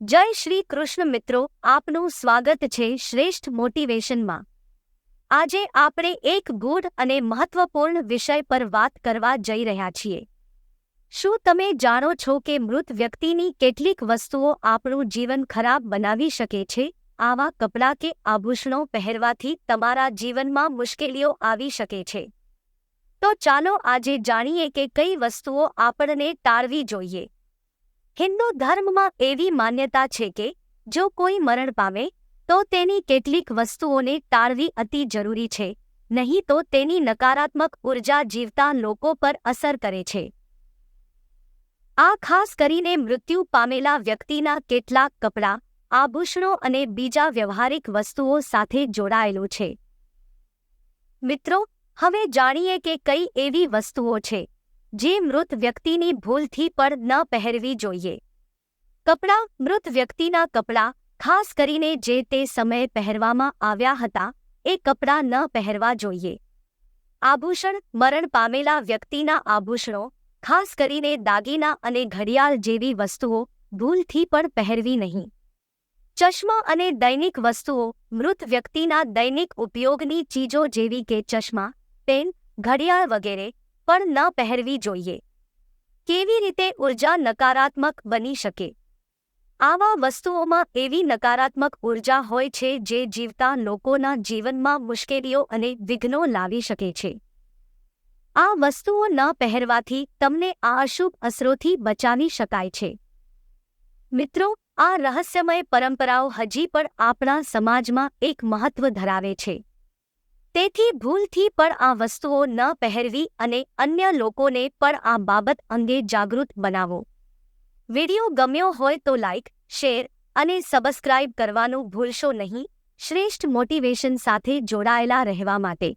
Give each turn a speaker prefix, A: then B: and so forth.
A: જય શ્રી કૃષ્ણ મિત્રો, આપનું સ્વાગત છે શ્રેષ્ઠ મોટિવેશનમાં. આજે આપણે એક ગૂઢ અને મહત્વપૂર્ણ વિષય પર વાત કરવા જઈ રહ્યા છીએ. શું તમે જાણો છો કે મૃત વ્યક્તિની કેટલીક વસ્તુઓ આપણું જીવન ખરાબ બનાવી શકે છે? આવા કપડાં કે આભૂષણો પહેરવાથી તમારા જીવનમાં મુશ્કેલીઓ આવી શકે છે. તો ચાલો આજે જાણીએ કે કઈ વસ્તુઓ આપણને ટાળવી જોઈએ. હિન્દુ ધર્મમાં એવી માન્યતા છે કે, જો કોઈ મરણ પામે, તો તેની કેટલીક વસ્તુઓને ટાળવી અતિ જરૂરી છે, નહીં તો તેની નકારાત્મક ઊર્જા જીવતા લોકો પર અસર કરે છે. આ ખાસ કરીને મૃત્યુ પામેલા વ્યક્તિના કેટલાક કપડાં, આભૂષણો અને બીજા વ્યવહારિક વસ્તુઓ સાથે જોડાયેલું છે. મિત્રો, હવે જાણીએ કે કઈ એવી વસ્તુઓ છે જે મૃત વ્યક્તિની ભૂલથી પણ ન પહેરવી જોઈએ. કપડાં, મૃત વ્યક્તિના કપડાં, ખાસ કરીને જે તે સમયે પહેરવામાં આવ્યા હતા, એ કપડાં ન પહેરવા જોઈએ. આભૂષણ, મરણ પામેલા વ્યક્તિના આભૂષણો, ખાસ કરીને દાગીના અને ઘડિયાળ જેવી વસ્તુઓ, ભૂલથી પણ પહેરવી નહીં. ચશ્મા અને દૈનિક વસ્તુઓ, મૃત વ્યક્તિના દૈનિક ઉપયોગની ચીજો જેવી કે ચશ્મા, પેન, ઘડિયાળ વગેરે પણ ન પહેરવી જોઈએ. કેવી રીતે ઊર્જા નકારાત્મક બની શકે? આવા વસ્તુઓમાં એવી નકારાત્મક ઊર્જા હોય છે જે જીવતા લોકોના જીવનમાં મુશ્કેલીઓ અને વિઘ્નો લાવી શકે છે. આ વસ્તુઓ ન પહેરવાથી તમને આ અશુભ અસરોથી બચાવી શકાય છે. મિત્રો, આ રહસ્યમય પરંપરાઓ હજી પણ આપણા સમાજમાં એક મહત્વ ધરાવે છે. તેથી ભૂલથી પણ આ વસ્તુઓ ન પહેરવી અને અન્ય લોકોને પણ આ બાબત અંગે જાગૃત બનાવો. વિડિયો ગમ્યો હોય તો લાઇક શેર અને સબસ્ક્રાઇબ કરવાનું ભૂલશો નહીં. શ્રેષ્ઠ મોટિવેશન સાથે જોડાયેલા રહેવા માટે.